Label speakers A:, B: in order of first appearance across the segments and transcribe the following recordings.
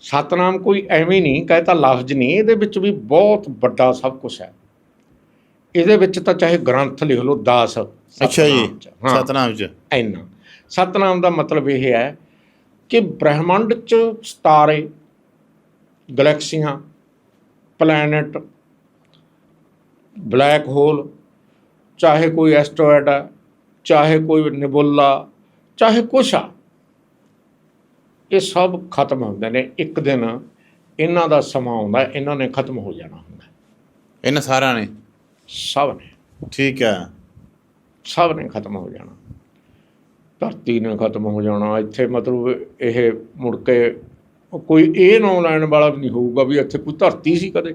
A: ਸਤਨਾਮ ਕੋਈ ਐਵੇਂ ਨਹੀਂ ਕਹਤਾ ਲਫ਼ਜ਼ ਨਹੀਂ ਇਹਦੇ ਵਿੱਚ ਵੀ ਬਹੁਤ ਵੱਡਾ ਸਭ ਕੁਝ ਹੈ। ਇਹਦੇ ਵਿੱਚ ਤਾਂ ਚਾਹੇ ਗ੍ਰੰਥ ਲਿਖ ਲਓ 10
B: ਅੱਛਾ ਜੀ
A: ਸਤਨਾਮ 'ਚ। ਹਾਂ।
B: ਸਤਨਾਮ ਚ।
A: ਇੰਨਾ। ਸਤਨਾਮ ਦਾ ਮਤਲਬ ਇਹ ਹੈ ਕਿ ਬ੍ਰਹਿਮੰਡ 'ਚ ਸਿਤਾਰੇ ਗੈਲੈਕਸੀਆਂ ਪਲੈਨਟ ਬਲੈਕ ਹੋਲ ਚਾਹੇ ਕੋਈ ਐਸਟਰੋਇਡ ਹੈ ਚਾਹੇ ਕੋਈ ਨਿਬੁਲਾ ਚਾਹੇ ਕੁਛ ਆ। ਇਹ ਸਭ ਖਤਮ ਹੁੰਦੇ ਨੇ ਇੱਕ ਦਿਨ ਇਹਨਾਂ ਦਾ ਸਮਾਂ ਆਉਂਦਾ ਇਹਨਾਂ ਨੇ ਖਤਮ ਹੋ ਜਾਣਾ ਹੁੰਦਾ।
B: ਇਹਨਾਂ ਸਾਰਿਆਂ ਨੇ?
A: ਸਭ ਨੇ।
B: ਠੀਕ ਹੈ।
A: ਸਭ ਨੇ ਖਤਮ ਹੋ ਜਾਣਾ। ਧਰਤੀ ਨੇ ਖਤਮ ਹੋ ਜਾਣਾ। ਇੱਥੇ ਮਤਲਬ ਇਹ ਮੁੜ ਕੇ ਕੋਈ ਇਹ ਨਾਂ ਲੈਣ ਵਾਲਾ ਵੀ ਨਹੀਂ ਹੋਊਗਾ ਵੀ ਇੱਥੇ ਕੋਈ ਧਰਤੀ ਸੀ ਕਦੇ।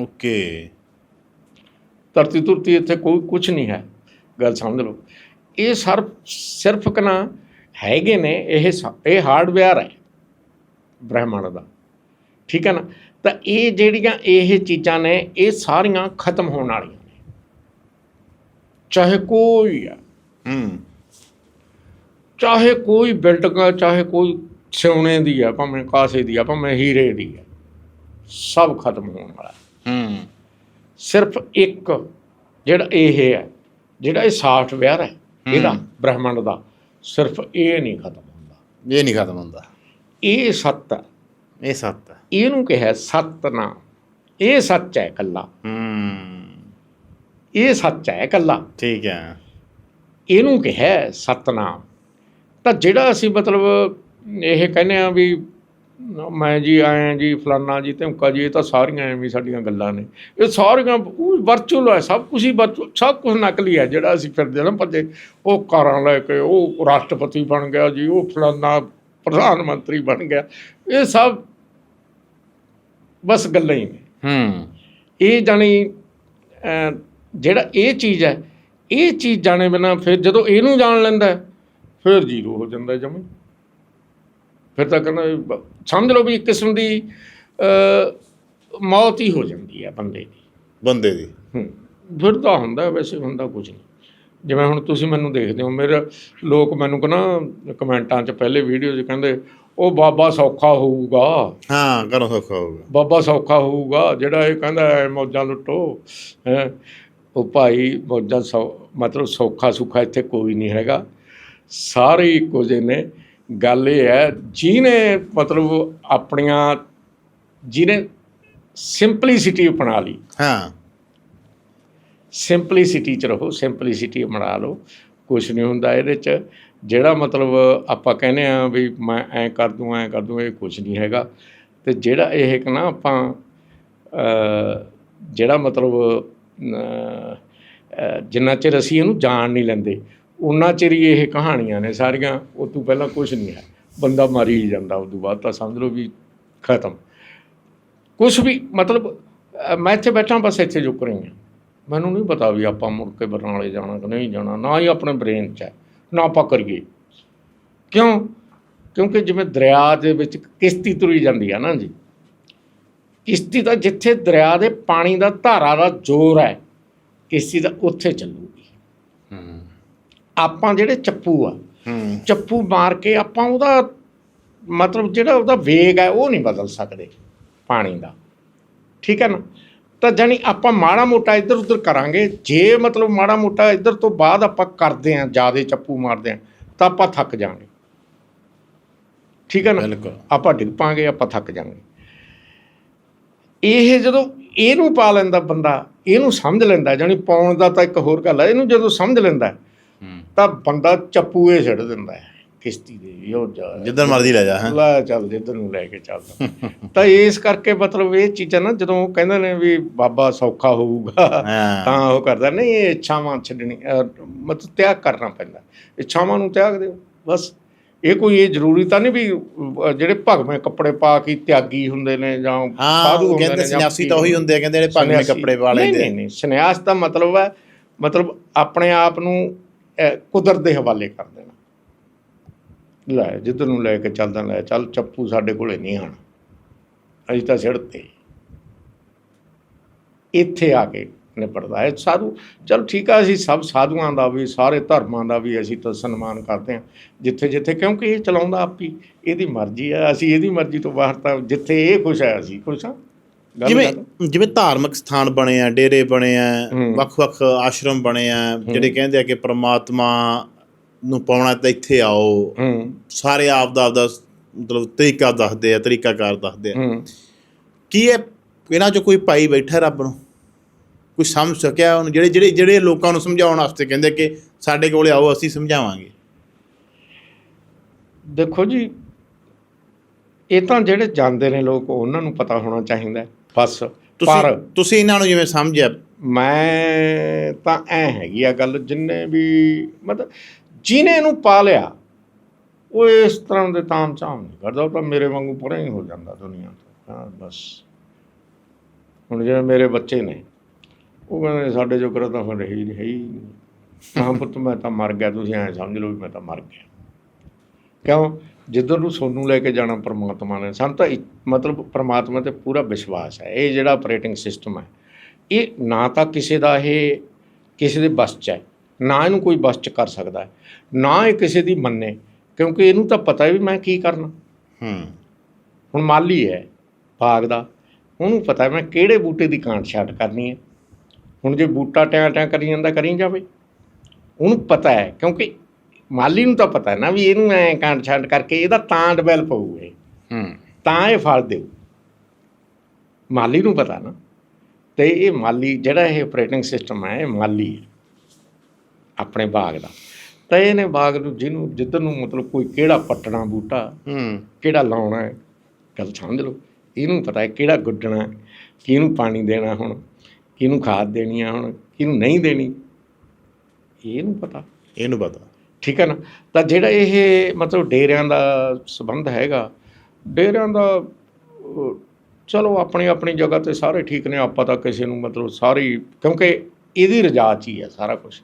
B: ਓਕੇ।
A: ਧਰਤੀ ਧੁਰਤੀ ਇੱਥੇ ਕੋਈ ਕੁਝ ਨਹੀਂ ਹੈ। ਗੱਲ ਸਮਝ ਲਓ। ਇਹ ਸਰ ਸਿਰਫ ਕਨਾ ਹੈਗੇ ਨੇ ਇਹ ਇਹ ਹਾਰਡਵੇਅਰ ਹੈ ਬ੍ਰਹਿਮੰਡ ਦਾ। ਠੀਕ ਹੈ ਨਾ? ਤਾਂ ਇਹ ਜਿਹੜੀਆਂ ਇਹ ਚੀਜ਼ਾਂ ਨੇ ਇਹ ਸਾਰੀਆਂ ਖਤਮ ਹੋਣ ਵਾਲੀਆਂ ਨੇ। ਚਾਹੇ ਕੋਈ
B: ਹੂੰ।
A: ਚਾਹੇ ਕੋਈ ਬਿਲਡਿੰਗ ਆ ਚਾਹੇ ਕੋਈ ਸੋਨੇ ਦੀ ਆ ਭਾਵੇਂ ਕਾਸੇ ਦੀ ਆ ਭਾਵੇਂ ਹੀਰੇ ਦੀ ਆ ਸਭ ਖਤਮ ਹੋਣ ਵਾਲਾ।
B: ਹੂੰ।
A: ਸਿਰਫ ਇੱਕ ਜਿਹੜਾ ਇਹ ਹੈ ਜਿਹੜਾ ਇਹ ਸਾਫਟਵੇਅਰ ਹੈ। ਇਹਦਾ। ਬ੍ਰਹਿਮੰਡ ਦਾ। ਸਿਰਫ ਇਹ ਨਹੀਂ ਖਤਮ ਹੁੰਦਾ।
B: ਇਹ ਨਹੀਂ ਖਤਮ ਹੁੰਦਾ।
A: ਇਹ ਸੱਤ ਹੈ।
B: ਇਹ ਸੱਤ ਹੈ।
A: ਇਹਨੂੰ ਕਿਹਾ ਸਤਨਾਮ ਇਹ ਸੱਚ ਹੈ ਇਕੱਲਾ।
B: ਹੂੰ।
A: ਇਹ ਸੱਚ ਹੈ ਇਕੱਲਾ।
B: ਠੀਕ ਹੈ।
A: ਇਹਨੂੰ ਕਿਹਾ ਸਤਨਾਮ ਤਾਂ ਜਿਹੜਾ ਅਸੀਂ ਮਤਲਬ ਇਹ ਕਹਿੰਦੇ ਆ ਵੀ ਮੈਂ ਜੀ ਆਇਆ ਜੀ ਫਲਾਨਾ ਜੀ ਧਮਕਾ ਜੀ ਇਹ ਤਾਂ ਸਾਰੀਆਂ ਐਵੇਂ ਸਾਡੀਆਂ ਗੱਲਾਂ ਨੇ। ਇਹ ਸਾਰੀਆਂ ਵਰਚੁਅਲ ਹੈ ਸਭ ਕੁਝ ਹੀ virtual- ਸਭ ਕੁਝ ਨਕਲੀ ਹੈ ਜਿਹੜਾ ਅਸੀਂ ਫਿਰਦੇ ਨਾ ਭੱਜੇ ਉਹ ਕਾਰਾਂ ਲੈ ਕੇ ਉਹ ਰਾਸ਼ਟਰਪਤੀ ਬਣ ਗਿਆ ਜੀ ਉਹ ਫਲਾਨਾ ਪ੍ਰਧਾਨ ਮੰਤਰੀ ਬਣ ਗਿਆ। ਇਹ ਸਭ ਬਸ ਗੱਲਾਂ ਹੀ ਨੇ।
B: ਹੂੰ।
A: ਇਹ ਜਾਣੀ ਅਹ, ਜਿਹੜਾ ਇਹ ਚੀਜ਼ ਹੈ ਇਹ ਚੀਜ਼ ਜਾਣੇ ਬਿਨਾ ਫਿਰ ਜਦੋਂ ਇਹਨੂੰ ਜਾਣ ਲੈਂਦਾ ਫਿਰ ਜ਼ੀਰੋ ਹੋ ਜਾਂਦਾ ਜਮੇ ਫਿਰ ਤਾਂ ਕਹਿੰਦਾ ਸਮਝ ਲਓ ਵੀ ਇੱਕ ਕਿਸਮ ਦੀ ਮੌਤ ਹੀ ਹੋ ਜਾਂਦੀ ਹੈ ਬੰਦੇ ਦੀ।
B: ਬੰਦੇ ਦੀ।
A: ਹੂੰ ਫਿਰ ਤਾਂ ਹੁੰਦਾ ਵੈਸੇ ਹੁੰਦਾ ਕੁਝ ਨਹੀਂ। ਜਿਵੇਂ ਹੁਣ ਤੁਸੀਂ ਮੈਨੂੰ ਦੇਖਦੇ ਹੋ ਮੇਰੇ ਲੋਕ ਮੈਨੂੰ ਕਹਿੰਦਾ ਕਮੈਂਟਾਂ 'ਚ ਪਹਿਲੇ ਵੀਡੀਓ 'ਚ ਕਹਿੰਦੇ ਉਹ ਬਾਬਾ ਸੌਖਾ ਹੋਊਗਾ।
B: ਹਾਂ ਕਰੋ ਸੌਖਾ ਹੋਊਗਾ।
A: ਬਾਬਾ ਸੌਖਾ ਹੋਊਗਾ ਜਿਹੜਾ ਇਹ ਕਹਿੰਦਾ ਮੌਜਾਂ ਲੁੱਟੋ। ਹੈ ਉਹ ਭਾਈ ਮੌਜਾਂ ਸੌ ਮਤਲਬ ਸੌਖਾ ਸੁੱਖਾ ਇੱਥੇ ਕੋਈ ਨਹੀਂ ਹੈਗਾ। ਸਾਰੇ ਇੱਕੋ ਜਿਹੇ ਨੇ। ਗੱਲ ਇਹ ਹੈ ਜਿਹਨੇ ਮਤਲਬ ਆਪਣੀਆਂ ਜਿਹਨੇ ਸਿੰਪਲੀਸਿਟੀ ਅਪਣਾ ਲਈ।
B: ਹਾਂ।
A: ਸਿੰਪਲੀਸਿਟੀ ਚ ਰਹੋ ਸਿੰਪਲੀਸਿਟੀ ਅਪਣਾ ਲਓ। ਕੁਝ ਨਹੀਂ ਹੁੰਦਾ ਇਹਦੇ ਚ। ਜਿਹੜਾ ਮਤਲਬ ਆਪਾਂ ਕਹਿੰਦੇ ਆ ਵੀ ਮੈਂ ਐ ਕਰ ਦੂੰ ਐ ਕਰ ਦੂੰ ਇਹ ਕੁਝ ਨਹੀਂ ਹੈਗਾ। ਤੇ ਜਿਹੜਾ ਇਹ ਕਿ ਨਾ ਆਪਾਂ ਜਿਹੜਾ ਮਤਲਬ ਜਿੰਨਾ ਚਿਰ ਅਸੀਂ ਇਹਨੂੰ ਜਾਣ ਨਹੀਂ ਲੈਂਦੇ ਉਹਨਾਂ ਚਿਰ ਹੀ ਇਹ ਕਹਾਣੀਆਂ ਨੇ ਸਾਰੀਆਂ, ਉਹ ਤੋਂ ਪਹਿਲਾਂ ਕੁਝ ਨਹੀਂ ਹੈ। ਬੰਦਾ ਮਰ ਹੀ ਜਾਂਦਾ ਉਸ ਤੋਂ ਬਾਅਦ ਤਾਂ ਸਮਝ ਲਓ ਵੀ ਖਤਮ। ਕੁਝ ਵੀ, ਮਤਲਬ ਮੈਂ ਇੱਥੇ ਬੈਠਾ, ਬਸ ਇੱਥੇ ਜੁਕ ਰਹੀ ਹਾਂ। ਮੈਨੂੰ ਨਹੀਂ ਪਤਾ ਵੀ ਆਪਾਂ ਮੁੜ ਕੇ ਬਰਨਾਲੇ ਜਾਣਾ ਕਿ ਨਹੀਂ ਜਾਣਾ, ਨਾ ਹੀ ਆਪਣੇ ਬ੍ਰੇਨ 'ਚ ਹੈ, ਨਾ ਆਪਾਂ ਕਰੀਏ। ਕਿਉਂ? ਕਿਉਂਕਿ ਜਿਵੇਂ ਦਰਿਆ ਦੇ ਵਿੱਚ ਕਿਸ਼ਤੀ ਤੁਰੀ ਜਾਂਦੀ ਆ ਨਾ ਜੀ, ਕਿਸ਼ਤੀ ਤਾਂ ਜਿੱਥੇ ਦਰਿਆ ਦੇ ਪਾਣੀ ਦਾ ਧਾਰਾ ਦਾ ਜ਼ੋਰ ਹੈ, ਕਿਸ਼ਤੀ ਦਾ ਉੱਥੇ ਚੱਲੂਗੀ।
B: ਹੂੰ।
A: ਆਪਾਂ ਜਿਹੜੇ ਚੱਪੂ ਆ ਚੱਪੂ ਮਾਰ ਕੇ ਆਪਾਂ ਉਹਦਾ ਮਤਲਬ ਜਿਹੜਾ ਉਹਦਾ ਵੇਗ ਹੈ ਉਹ ਨਹੀਂ ਬਦਲ ਸਕਦੇ ਪਾਣੀ ਦਾ। ਠੀਕ ਹੈ ਨਾ? ਤਾਂ ਜਾਣੀ ਆਪਾਂ ਮਾੜਾ ਮੋਟਾ ਇੱਧਰ ਉੱਧਰ ਕਰਾਂਗੇ। ਜੇ ਮਤਲਬ ਮਾੜਾ ਮੋਟਾ ਇੱਧਰ ਤੋਂ ਬਾਅਦ ਆਪਾਂ ਕਰਦੇ ਆਂ ਜਿਆਦੇ ਚੱਪੂ ਮਾਰਦੇ ਆਂ ਤਾਂ ਆਪਾਂ ਥੱਕ ਜਾਾਂਗੇ ਠੀਕ ਹੈ ਨਾ?
B: ਬਿਲਕੁਲ।
A: ਆਪਾਂ ਡਿੱਗ ਪਾਂਗੇ ਆਪਾਂ ਥੱਕ ਜਾਾਂਗੇ ਇਹ ਜਦੋਂ ਇਹਨੂੰ ਪਾ ਲੈਂਦਾ ਬੰਦਾ ਇਹਨੂੰ ਸਮਝ ਲੈਂਦਾ ਜਾਣੀ ਪਾਉਣ ਦਾ ਤਾਂ ਇੱਕ ਹੋਰ ਗੱਲ ਹੈ ਇਹਨੂੰ ਜਦੋਂ ਸਮਝ ਲੈਂਦਾ ਤਾਂ ਬੰਦਾ ਚੱਪੂਏ ਛੱਡ ਦਿੰਦਾ ਹੈ ਕਿਸ਼ਤੀ ਦੇ ਵੀ ਉਹ ਜਾ
B: ਜਿੱਧਰ ਮਰਜ਼ੀ ਲੈ ਜਾ ਹਾਂ।
A: ਲੈ ਚੱਲ ਜਿੱਧਰ ਨੂੰ ਲੈ ਕੇ ਚੱਲਦਾ ਤਾਂ ਇਸ ਕਰਕੇ ਮਤਲਬ ਇਹ ਚੀਜ਼ਾਂ ਨਾ ਜਦੋਂ ਕਹਿੰਦੇ ਨੇ ਵੀ ਬਾਬਾ ਸੌਖਾ ਹੋਊਗਾ ਤਾਂ ਉਹ ਕਰਦਾ। ਨਹੀਂ ਇਹ ਇੱਛਾਵਾਂ ਛੱਡਣੀ ਮਤਲਬ ਤਿਆਗ ਕਰਨਾ ਪੈਂਦਾ। ਇੱਛਾਵਾਂ ਨੂੰ ਤਿਆਗ ਦਿਓ ਬਸ। ਇਹ ਕੋਈ ਇਹ ਜ਼ਰੂਰੀ ਤਾਂ ਨਹੀਂ ਵੀ ਜਿਹੜੇ ਭਗਵੇਂ ਕੱਪੜੇ ਪਾ ਕੇ ਤਿਆਗੀ ਹੁੰਦੇ ਨੇ ਜਾਂ ਸਾਧੂ ਹੁੰਦੇ
B: ਕਹਿੰਦੇ
A: ਨੇ ਜਾਂ
B: ਸੰਨਿਆਸੀ ਤਾਂ ਉਹੀ ਹੁੰਦੇ ਆ ਕਹਿੰਦੇ ਜਿਹੜੇ ਭੰਗਵੇਂ ਕੱਪੜੇ ਪਾ
A: ਨਹੀਂ
B: ਲੈਂਦੇ
A: ਨਹੀਂ ਨਹੀਂ ਸੰਨਿਆਸ ਦਾ ਮਤਲਬ ਹੈ ਮਤਲਬ ਆਪਣੇ ਆਪ ਨੂੰ ਕੁਦਰਤ ਦੇ ਹਵਾਲੇ ਕਰ ਦੇਣਾ। ਲੈ, ਜਿੱਧਰ ਨੂੰ ਲੈ ਕੇ ਚੱਲਦਾ, ਲੈ, ਚੱਲ ਚੱਪੂ ਸਾਡੇ ਕੋਲੇ ਨਹੀਂ ਆਣਾ ਅਸੀਂ ਤਾਂ ਸਿੜਤੇ ਇੱਥੇ ਆ ਕੇ ਨਿਬੜਦਾ ਹੈ ਸਾਧੂ। ਚਲੋ ਠੀਕ ਆ, ਅਸੀਂ ਸਭ ਸਾਧੂਆਂ ਦਾ ਵੀ, ਸਾਰੇ ਧਰਮਾਂ ਦਾ ਵੀ ਅਸੀਂ ਤਾਂ ਸਨਮਾਨ ਕਰਦੇ ਹਾਂ। ਜਿੱਥੇ ਜਿੱਥੇ, ਕਿਉਂਕਿ ਇਹ ਚਲਾਉਂਦਾ ਆਪ ਹੀ। ਇਹਦੀ ਮਰਜ਼ੀ ਹੈ ਅਸੀਂ ਇਹਦੀ ਮਰਜ਼ੀ ਤੋਂ ਬਾਹਰ ਤਾਂ ਜਿੱਥੇ ਇਹ ਖੁਸ਼ ਹੈ, ਅਸੀਂ ਖੁਸ਼ ਹਾਂ।
B: ਜਿਵੇਂ ਜਿਵੇਂ ਧਾਰਮਿਕ ਸਥਾਨ ਬਣੇ ਆ ਡੇਰੇ ਬਣੇ ਆ। ਵੱਖ-ਵੱਖ ਆਸ਼ਰਮ ਬਣੇ ਆ ਜਿਹੜੇ ਕਹਿੰਦੇ ਆ ਕਿ ਪ੍ਰਮਾਤਮਾ ਨੂੰ ਪਾਉਣਾ ਤਾਂ ਇੱਥੇ ਆਓ। ਸਾਰੇ ਆਪ ਦਾ ਆਪਦਾ ਮਤਲਬ ਤਰੀਕਾ ਦੱਸਦੇ ਆ ਤਰੀਕਾਕਾਰ ਦੱਸਦੇ ਆ। ਕੀ ਇਹ ਇਹਨਾਂ 'ਚ ਕੋਈ ਭਾਈ ਬੈਠਾ ਰੱਬ ਨੂੰ? ਕੋਈ ਸਮਝ ਸਕਿਆ ਉਹਨੂੰ? ਜਿਹੜੇ ਜਿਹੜੇ ਜਿਹੜੇ ਲੋਕਾਂ ਨੂੰ ਸਮਝਾਉਣ ਵਾਸਤੇ ਕਹਿੰਦੇ ਕਿ ਸਾਡੇ ਕੋਲੇ ਆਓ ਅਸੀਂ ਸਮਝਾਵਾਂਗੇ।
A: ਦੇਖੋ ਜੀ ਇਹ ਤਾਂ ਜਿਹੜੇ ਜਾਂਦੇ ਨੇ ਲੋਕ ਉਹਨਾਂ ਨੂੰ ਪਤਾ ਹੋਣਾ ਚਾਹੀਦਾ। ਹੈ। ਬਸ
B: ਤੁਸੀਂ
A: ਪਰ
B: ਤੁਸੀਂ ਇਹਨਾਂ ਨੂੰ ਜਿਵੇਂ ਸਮਝਿਆ?
A: ਮੈਂ ਤਾਂ ਐ ਹੈਗੀ ਆ ਗੱਲ ਜਿੰਨੇ ਵੀ ਮਤਲਬ ਜਿਹਨੇ ਇਹਨੂੰ ਪਾਲਿਆ ਉਹ ਇਸ ਤਰ੍ਹਾਂ ਦੇ ਤਾਮ ਝਾਮ ਨਹੀਂ ਕਰਦਾ ਉਹ ਤਾਂ ਮੇਰੇ ਵਾਂਗੂ ਪਰੇ ਹੀ ਹੋ ਜਾਂਦਾ ਦੁਨੀਆ ਤੋਂ। ਹਾਂ ਬਸ। ਹੁਣ ਜਿਵੇਂ ਮੇਰੇ ਬੱਚੇ ਨੇ ਉਹ ਕਹਿੰਦੇ ਸਾਡੇ ਜੋ ਕਰਦਾ ਫਿਰ ਹੈ ਹੀ ਹੈ ਹੀ ਨਹੀਂ। ਪੁੱਤ ਮੈਂ ਤਾਂ ਮਰ ਗਿਆ ਤੁਸੀਂ ਐ ਸਮਝ ਲਓ ਵੀ ਮੈਂ ਤਾਂ ਮਰ ਗਿਆ। ਕਿਉਂ? ਜਿੱਧਰ ਨੂੰ ਸੋਨੂੰ ਲੈ ਕੇ ਜਾਣਾ ਪ੍ਰਮਾਤਮਾ ਨੇ ਸਾਨੂੰ ਤਾਂ ਮਤਲਬ ਪ੍ਰਮਾਤਮਾ ਤੇ ਪੂਰਾ ਵਿਸ਼ਵਾਸ ਹੈ ਇਹ ਜਿਹੜਾ ਆਪਰੇਟਿੰਗ ਸਿਸਟਮ ਹੈ। ਇਹ ਨਾ ਤਾਂ ਕਿਸੇ ਦਾ ਇਹ ਕਿਸੇ ਦੇ ਬਸ 'ਚ ਹੈ ਨਾ ਇਹਨੂੰ ਕੋਈ ਬਸ 'ਚ ਕਰ ਸਕਦਾ ਹੈ ਨਾ ਇਹ ਕਿਸੇ ਦੀ ਮੰਨੇ ਕਿਉਂਕਿ ਇਹਨੂੰ ਤਾਂ ਪਤਾ ਹੈ ਵੀ ਮੈਂ ਕੀ ਕਰਨਾ।
B: ਹੂੰ।
A: ਹੁਣ ਮਾਲੀ ਹੈ ਬਾਗ ਦਾ ਉਹਨੂੰ ਪਤਾ ਮੈਂ ਕਿਹੜੇ ਬੂਟੇ ਦੀ ਕਾਂਟ ਛਾਟ ਕਰਨੀ ਹੈ। ਹੁਣ ਜੇ ਬੂਟਾ ਟਿਆਂ ਟਿਆਂ ਕਰੀ ਜਾਂਦਾ ਕਰੀ ਜਾਵੇ। ਉਹਨੂੰ ਪਤਾ ਹੈ ਕਿਉਂਕਿ ਮਾਲੀ ਨੂੰ ਤਾਂ ਪਤਾ ਨਾ ਵੀ ਇਹਨੂੰ ਐ ਕਾਂਟ ਛਾਟ ਕਰਕੇ ਇਹਦਾ ਤਾਂ ਡਿਵੈਲਪ ਹੋਊ ਇਹ।
B: ਹੂੰ।
A: ਤਾਂ ਇਹ ਫਲ ਦੇਊ। ਮਾਲੀ ਨੂੰ ਪਤਾ ਨਾ। ਤੇ ਇਹ ਮਾਲੀ ਜਿਹੜਾ ਇਹ ਆਪਰੇਟਿੰਗ ਸਿਸਟਮ ਹੈ ਇਹ ਮਾਲੀ ਹੈ। ਆਪਣੇ ਬਾਗ ਦਾ। ਤਾਂ ਇਹਨੇ ਬਾਗ ਨੂੰ ਜਿਹਨੂੰ ਜਿੱਧਰ ਨੂੰ ਮਤਲਬ ਕੋਈ ਕਿਹੜਾ ਪੱਟਣਾ ਬੂਟਾ
B: ਹੂੰ।
A: ਕਿਹੜਾ ਲਾਉਣਾ ਹੈ ਗੱਲ ਸਮਝ ਲਓ। ਇਹਨੂੰ ਪਤਾ ਹੈ ਕਿਹੜਾ ਗੁੱਡਣਾ ਕਿਹਨੂੰ ਪਾਣੀ ਦੇਣਾ ਹੁਣ ਕਿਹਨੂੰ ਖਾਦ ਦੇਣੀ ਆ ਹੁਣ ਕਿਹਨੂੰ ਨਹੀਂ ਦੇਣੀ। ਇਹਨੂੰ ਪਤਾ।
B: ਇਹਨੂੰ ਪਤਾ।
A: ਠੀਕ ਹੈ ਨਾ? ਤਾਂ ਜਿਹੜਾ ਇਹ ਮਤਲਬ ਡੇਰਿਆਂ ਦਾ ਸਬੰਧ ਹੈਗਾ, ਡੇਰਿਆਂ ਦਾ ਚਲੋ ਆਪਣੀ ਆਪਣੀ ਜਗ੍ਹਾ ਤੇ ਸਾਰੇ ਠੀਕ ਨੇ, ਆਪਾਂ ਤਾਂ ਕਿਸੇ ਨੂੰ ਮਤਲਬ ਸਾਰੀ ਕਿਉਂਕਿ ਇਹਦੀ ਰਜਾ 'ਚ ਹੀ ਹੈ ਸਾਰਾ ਕੁਝ